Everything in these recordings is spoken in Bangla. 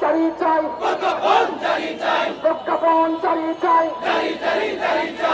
চারি চারি চারি চাই। প্রজ্ঞাপন চারি চাই। চারি চারি।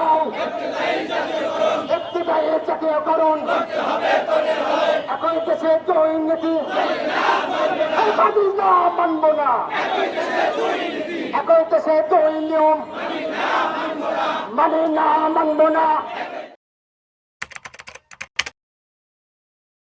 দাও। জাতীয় করুন এখন দেশে দুর্নীতি মানি না, মানব না। এখন দেশে দুই নিয়ম। মানে না, মানব না।